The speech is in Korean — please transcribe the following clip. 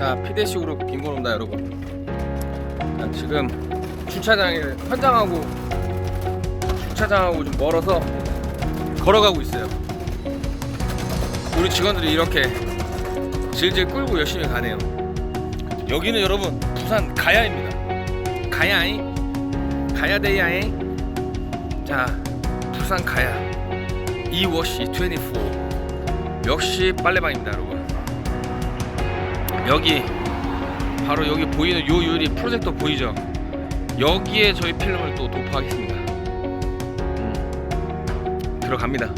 자 피대식으로 빈곤 온다 여러분. 자, 지금 주차장에 현장하고 주차장하고 좀 멀어서 걸어가고 있어요. 우리 직원들이 이렇게 질질 끌고 열심히 가네요. 여기는 여러분 부산 가야입니다. 가야잉? 가야데야잉? 자 부산 가야. 이워시 24 역시 빨래방입니다 여러분 여기 바로 여기 보이는 요 유리 프로젝터 보이죠? 여기에 저희 필름을 또 도포하겠습니다. 음, 들어갑니다.